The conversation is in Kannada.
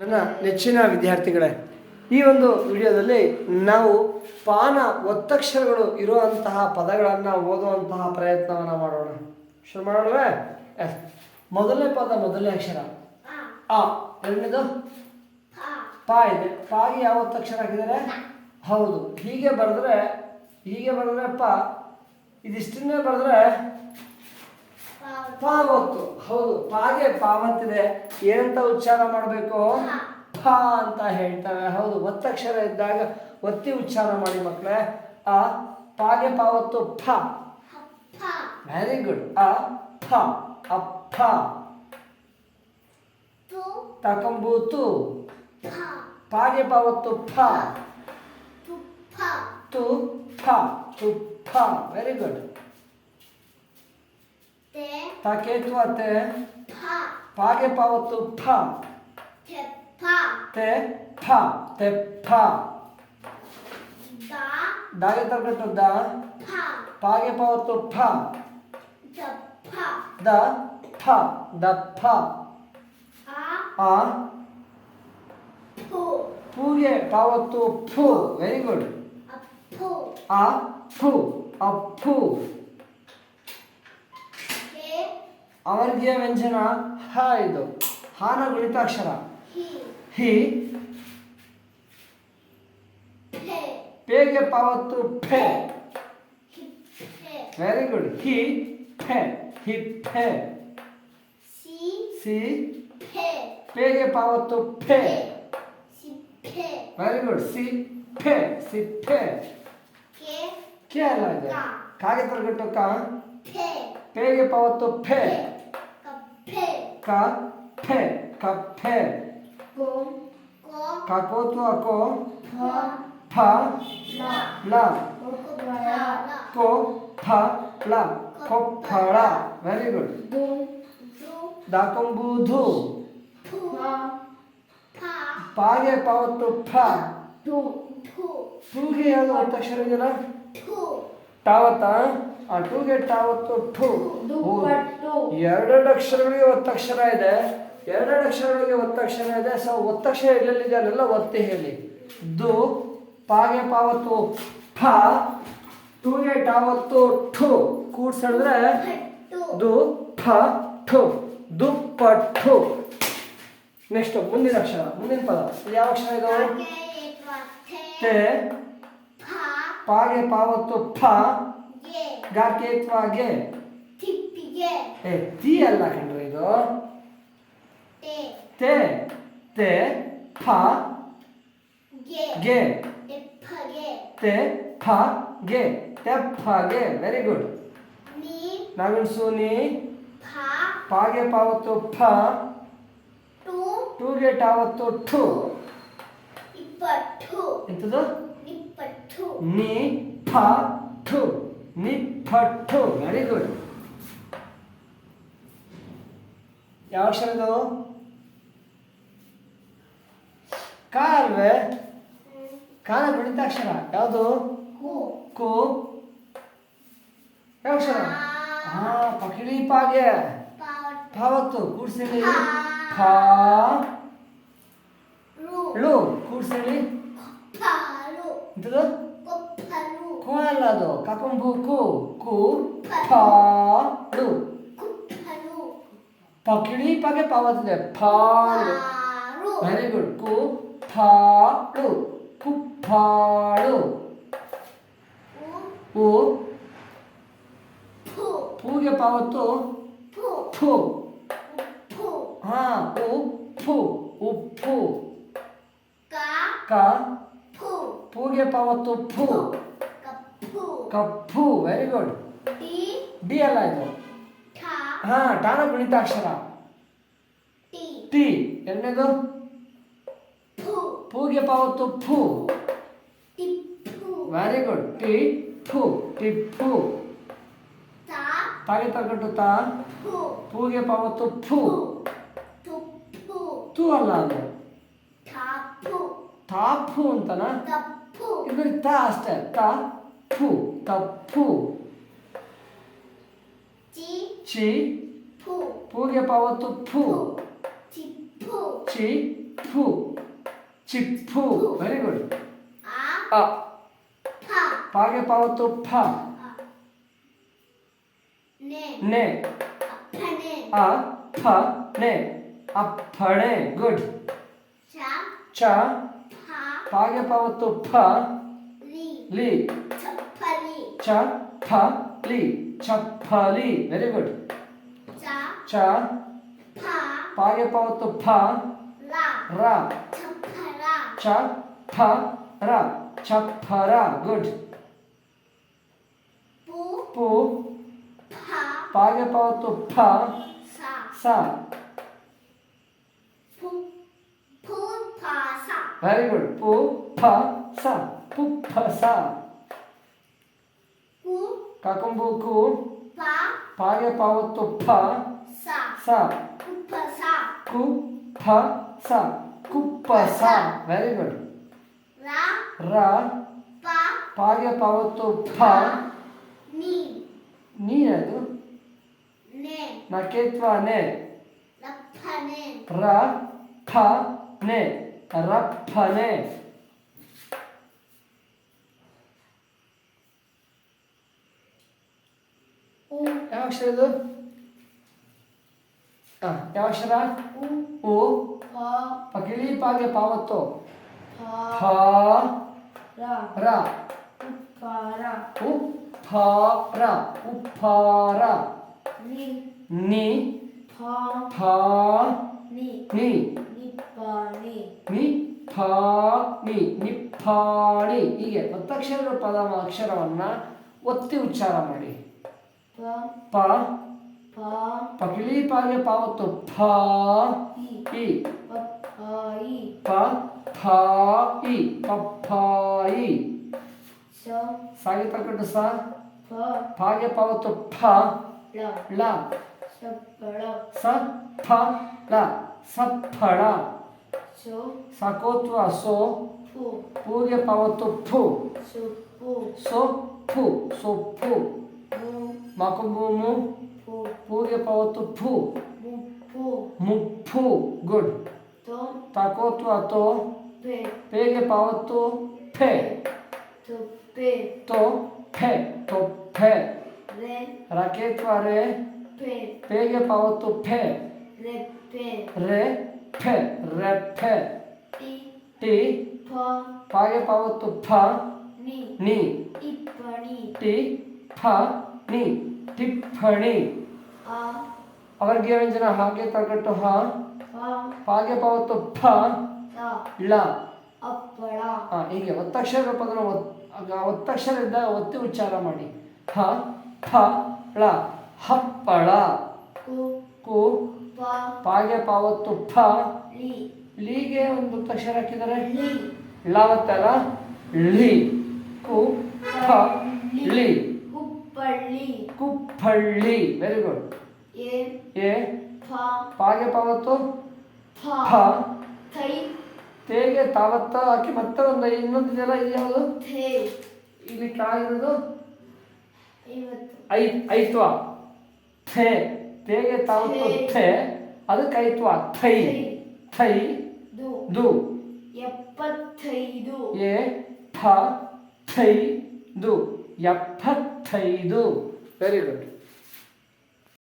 ನನ್ನ ನೆಚ್ಚಿನ ವಿದ್ಯಾರ್ಥಿಗಳೇ, ಈ ಒಂದು ವಿಡಿಯೋದಲ್ಲಿ ನಾವು ಪಾನ ಒತ್ತಕ್ಷರಗಳು ಇರುವಂತಹ ಪದಗಳನ್ನು ಓದುವಂತಹ ಪ್ರಯತ್ನವನ್ನು ಮಾಡೋಣ. ಶುರು ಮಾಡೋಣ ಮೊದಲನೇ ಪದ ಮೊದಲನೇ ಅಕ್ಷರ. ಆ. ಎರಡನೇದು? ಪಾ ಇದೆ. ಪಾಗೆ ಯಾವ ಒತ್ತಕ್ಷರ ಹಾಕಿದರೆ ಹೌದು. ಹೀಗೆ ಬರೆದ್ರೆ ಹೀಗೆ ಬರೆದ್ರೆ ಪ. ಇದಿಷ್ಟನ್ನೇ ಬರೆದ್ರೆ, ಪಾವತ್ತು. ಹೌದು. ಪಾಗೆ ಪಾವತ್ತಿದೆ ಏನಂತ ಉಚ್ಚಾರ ಮಾಡಬೇಕು? ಫ ಅಂತ ಹೇಳ್ತಾರೆ. ಹೌದು ಒತ್ತಕ್ಷರ ಇದ್ದಾಗ ಒತ್ತಿ ಉಚ್ಚಾರ ಮಾಡಿ ಮಕ್ಕಳೇ. ಆ ಪಾಗೆ ಪಾವತ್ತು ಫ ವೆರಿ ಗುಡ್ ಅ ಫ ಅಪ್ಪ. ತಕಂಬೂತು ಪಾಗೆ ಪಾವತ್ತು ಫ ತು ಫ ತುಪ್ಪ ವೆರಿ ಗುಡ್ ತಕೇತು ಅತ್ತೆ ಪಾಗೆ ಪಾವತ್ತು ಫ te pa te pa ದಾಗೆ ತಗೊಂಡು ದ ಪಾಗೆ ಪಾವತ್ತು ಫ ದ ಫ ದ ಫ ಆ ಪೂಗೆ ಪಾವತ್ತು ಫು ವೆರಿ ಗುಡ್ ಆ ಫು ಅಪ್ಪು ಅವರ್ಗೀಯ ವ್ಯಂಜನ ಹ ಇದು. ಹಾನ ಗುಣಿತಾಕ್ಷರ ಹಿ. ಪೇಗೆ ಪಾವತ್ತು ಫೆ. ವೆರಿ ಗುಡ್ ಹಿ ಫೆ. ಹಿಪ್ಪೆ ಸಿ. ಪೇಗೆ ಪಾವತ್ತು ಫೆ. ವೆರಿ ಗುಡ್ ಸಿ ಫೆ. ಸಿಪ್ಪೆ ಕೆ. ಅಲ್ಲ ಇದೆ. ಕಾಗೆ ತರಗಟ್ಟು ಕಾ? ಪೇಗೆ ಪಾವತ್ತು ಫೆ. 카페 카페. 고, 고, 갖고 또 갖고. 파라라고파라. 고파라. very good. 무, 수, 나 공부두. 푸, 파, 빠게 빠워 또파. 도, 투, 두개 해도 어떻게 하는 거나 투, ಟಾವತ್ತ? ಆ ಟೂಗೆ ಟಾವತ್ತು ಠು ಎರಡೆರಡು ಅಕ್ಷರಗಳಿಗೆ ಒತ್ತಕ್ಷರ ಇದೆ. ಎರಡೆರಡು ಅಕ್ಷರಗಳಿಗೆ ಒತ್ತಕ್ಷರ ಇದೆ. ಸೊ ಒತ್ತಕ್ಷರ ಎಲ್ಲೆಲ್ಲಿದೆ ಅಲ್ಲೆಲ್ಲ ಒತ್ತಿ ಹೇಳಿ. ದು ಪಾಗೆ ಪಾವತ್ತು ಫ ಟೂಗೆ ಟಾವತ್ತು ಠು ಕೂಡ್ಸಿದ್ರೆ ದು ಫ ಠು. ದುಪ್ಪಟ್ಟು ನೆಕ್ಸ್ಟ್ ಮುಂದಿನ ಅಕ್ಷರ. ಮುಂದಿನ ಪದ. ಯಾವ ಅಕ್ಷರ ಇದಾವೆ ಪಾಗೆ ಪಾವತ್ತು ಫ ಗಾಕೇತ್ವಾಗೆ ಏ ತಿ ಅಲ್ಲ ಕಣ್ರಿ ಇದು. ತೆ. ಫ ಗೆ. ತೆ ಫ ಗೆ. ತೆಪ್ಪಗೆ. Very good ನಾವಿನ್ Sooni. ಪಾಗೆ ಪಾವತ್ತು ಫ ಟೂಗೆ ಟಾವತ್ತು ಠು. ಎಂತದು? ನಿ ಫ ಠು ನಿಪ್ಪಟ್ಟು ವೆರಿ ಗುಡ್ ಯಾವ ಅಕ್ಷರ ಇದು ಕ ಅಲ್ವೇ ಕಾನ ಗುಣಿತಾಕ್ಷರ. ಯಾವುದು? ಕು. ಯಾವ ಅಕ್ಷರ? ಹಾ ಪಕಿಳಿ ಪಾಗೆ. ಪಾವತ್ತು. ಕೂಡ್ಸೇಳಿ ಲು ಳು 얘들아? 꽃파루. 코알라도 가끔 보고 구파루. 꽃파루. 버클리 빠게 빠왔는데 파루. 파루. 많이 굵고 파루. 구, 파, 루. 우 우푸푸푸 부게 빠왔또. 푸. 아, 우, 푸. 우, 푸. 까 까. ಪೂಗೆ ಪಾವತ್ತು ಫು ಕಪ್ಪು. ವೆರಿ ಗುಡ್ ಡಿ. ಅಲ್ಲ ಇದು. ಹಾ ಟಾನ ಗುಣಿತಾಕ್ಷರ ಟಿ. ಎರಡನೇದು? ಪೂಗೆ ಪಾವತ್ತು ಫೂ. ವೆರಿ ಗುಡ್ ಟಿ ಫು ಟಿಪ್ಪು. ತಾಗೆ ತಗೊಂಡು ತಾ. ಪೂಗೆ ಪಾವತ್ತು ಫೂ. ತು ಅಲ್ಲ ಅದು. ತಾಫು ಅಂತನ? ಇದು ತ ಅಷ್ಟೇ ತ ಫು ತಪ್ಪು ಚಿ ಪೂಗೆ ಪಾವತ್ತು ಫು ಚಿಪ್ಪು ಚಿ ಫು ಚಿಪ್ಪು ವೆರಿ ಗುಡ್ ಆ ಅ ಪ ಪಾಗೆ ಪಾವತ್ತು ಫ ನೆ ನೆ ಅಪ್ಪನೆ ಅ ಫ ನೆ ಅಪ್ಪಣೆ ಗುಡ್ ಚ ಚ ಪ ಪಾಗೆ ಪಾವತ್ತು ಫ ಲಿ ಲಿ ಚಪ್ಪಲಿ ಚ ಫ ಲಿ ಚಪ್ಪಲಿ ವೆರಿ ಗುಡ್ ಚ ಚ ಪ ಪಾಗೆ ಪಾವತ್ತು ಫ ಲ ರ ಚಪ್ಪಲ ಚ ಫ ರ ಚಪ್ಪರ ಗುಡ್ ಪು ಪು ಪ ಪಾಗೆ ಪಾವತ್ತು ಫ ಸ ಸ ಪು ಪು ಪ ಸ ವೆರಿ ಗುಡ್ ಪು ಫ ಸ ಪುಪ್ಪ ಸ. ಕು ಕಾಕಂಬು ಕು. ಪ ಪಾಗೆ ಪಾವತ್ತು ಫ ಸ. ಕು ಫ ಸ ಕು ಫ ಸ. ಕುಪ್ಪ ಸ ವೆರಿ ಗುಡ್ ರ ಪ. ಪಾಗೆ ಪಾವತ್ತು ಫ ನೀನದು ನಕೇತ್ವ ನೆ. ರ ಫ ನೆ. ರಪ್ಪನೆ ಉ ಯಾವ ಅಕ್ಷರ ಇದು ಆ, ಯಾವ ಅಕ್ಷರ ಉ ಓ ಪ ಪಗಿಳಿ ಪಾಗೆ ಪಾವತ್ತು ಪ ಫ ರ ರ ಉಪ್ಪಾರ ಉಪ್ಪಾರ ಉಪ್ಪಾರ ನಿ ನಿ ಪ ಫ ನಿ ನಿ ನಿಪ್ಪಾಣಿ ನಿ ಫ ನಿ ನಿಪ್ಪಾಣಿ ಹೀಗೆ ಒತ್ತಕ್ಷರ ಪದ ಅಕ್ಷರವನ್ನ ಒತ್ತಿ ಉಚ್ಚಾರ ಮಾಡಿ. ಪ ಪ ಪ ಪಾ ಪಾಗೆ ಪಾವತ್ತು ಫ ಇ ಇ ಪಪ್ಪಾಯಿ ಪ ಫ ಇ ಪಪ್ಪಾಯಿ ಸ ಸಾಗಿ ತಕ್ಕಟ್ಟು ಸ ಪ ಪಾಗೆ ಪಾವತ್ತು ಫ ಳ ಲ ಸಪ್ಪಳ ಸ ಫ ಲ ಸಫಳ ಸೊ ಸಕೋತ್ವ ಸೋ ಪು ಪೂಗೆ ಪಾವತ್ತು ಫು ಸೊಪ್ಪು ಸೋ ಫು ಸೊಪ್ಪು ಮು ಮಕುಬೂಮು ಪು ಪೂಗೆ ಪಾವತ್ತು ಫು ಮುಪ್ಪು ಮುಪ್ಪು ಗುಡ್ ತೊ ತಕೋತ್ವ ತೋ ಪೆ ಪೇಗೆ ಪಾವತ್ತು ಫೆ ತೊಪ್ಪೆ ತೋ ಫೆ ತೊಪ್ಪೆ ರೆ ರಕೇತ್ವ ರೇ ಪೆ ಪೇಗೆ ಪಾವತ್ತು ಫೆ ರೆಪ್ಪೆ ರೇ ಫೆ ರೆಫೆ ರೆಪ್ಪೆ ಟಿ ಪಾಗೆ ಪಾವತ್ತು ಫ ನಿ ಟಿ ಫ ನಿ. ಟಿಪ್ಪಣಿ. ಅವರ್ಗೀಯ ವ್ಯಂಜನ ಹಾಗೆ ತರಗಟ್ಟು ಹ. ಪಾಗೆ ಪಾವತ್ತು ಫ ಲ ಳ. ಅಪ್ಪಳ. ಆ, ಹೀಗೆ ಒತ್ತಕ್ಷರ ಪದನ ಒತ್ತಕ್ಷರದಿಂದ ಒತ್ತಿ ಉಚ್ಚಾರ ಮಾಡಿ. ಹ ಫ ಳ ಹಪ್ಪಳ. ಕು ಪಾಗೆ ಪಾವತ್ತು ಲಿ. ಲೀಗೆ ಒಂದು ಅಕ್ಷರ ಹಾಕಿದರೆ? ಲಿ. ಳವತ್ತಲ್ಲ ಳಿ ಕು ಫ ಳಿ ಕುಪ್ಪಳ್ಳಿ. ಕುಪ್ಪಳ್ಳಿ. ವೆರಿ ಗುಡ್ ಎ. ಪ ಪಾಗೆ ಪಾವತ್ತು ಫ. ತೇಗೆ ತಾವತ್ತ ಹಾಕಿ ಮತ್ತೆ ಒಂದು ಇನ್ನೊಂದು ಜನ ಇದ್ಯಾವುದು ಥೇ. ಇಲ್ಲಿ ಕಾಗಿರೋದು ಐತ್ವ. ಥೇ. ತೇಗೆ ತಾವು ಥೆ ಅದಕ್ಕಾಯಿತು ಅಥೈ ಥೈ. ದು. ದು. ಎಪ್ಪತ್ತೈದು. ಎ ಠ ಥೈ ದು. ಎಪ್ಪತ್ತೈದು. Very good